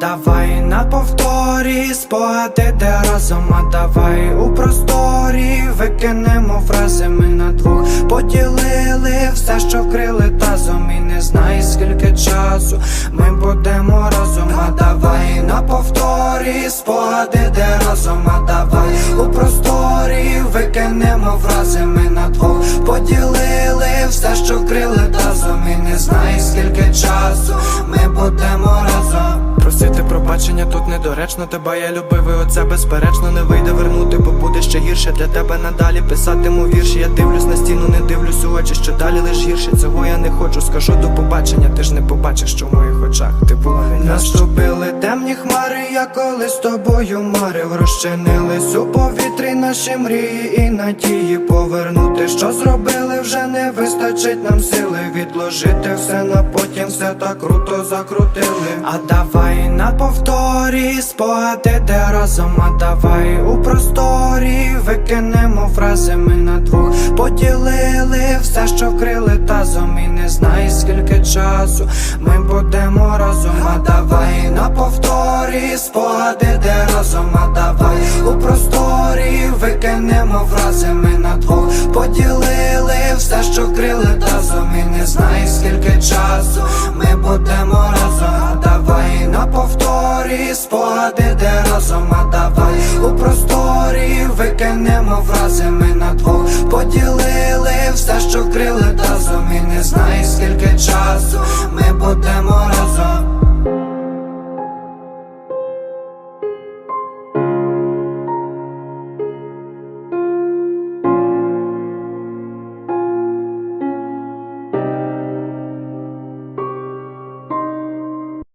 давай на повторі спогади, де разом, а давай у просторі викинемо фрази ми на двох. Поділили все, що вкрили тазом, і не знай скільки часу ми будемо разом, а давай на повторі спогади, де разом, а давай у просторі викинемо фрази ми пробачення тут недоречно, тебе я любив, і оце безперечно не вийде вернути, бо буде ще гірше для тебе надалі писатиму вірші. Я дивлюсь на стіну, не дивлюсь у очі, що далі лиш гірше. Цього я не хочу. Скажу до побачення, ти ж не побачиш, що в моїх очах ти була не Наступили темні хмари, я коли з тобою марив, розчинились у повітрі наші мрії і надії повернути. Що зробили, вже не вистачить нам сили. Відложити все на потім, все так круто закрутили. А давай на повторі спогади, де разом, а давай у просторі викинемо фрази ми на двох. Поділили все, що вкрили тазом, і не знай скільки часу ми будемо разом, а давай на повторі спогади, де разом, а давай у просторі викинемо фрази ми що крили тазом, і не знає, скільки часу. Ми будемо разом, а давай на повторі спогади, де разом, а давай у просторі викинемо фрази. Ми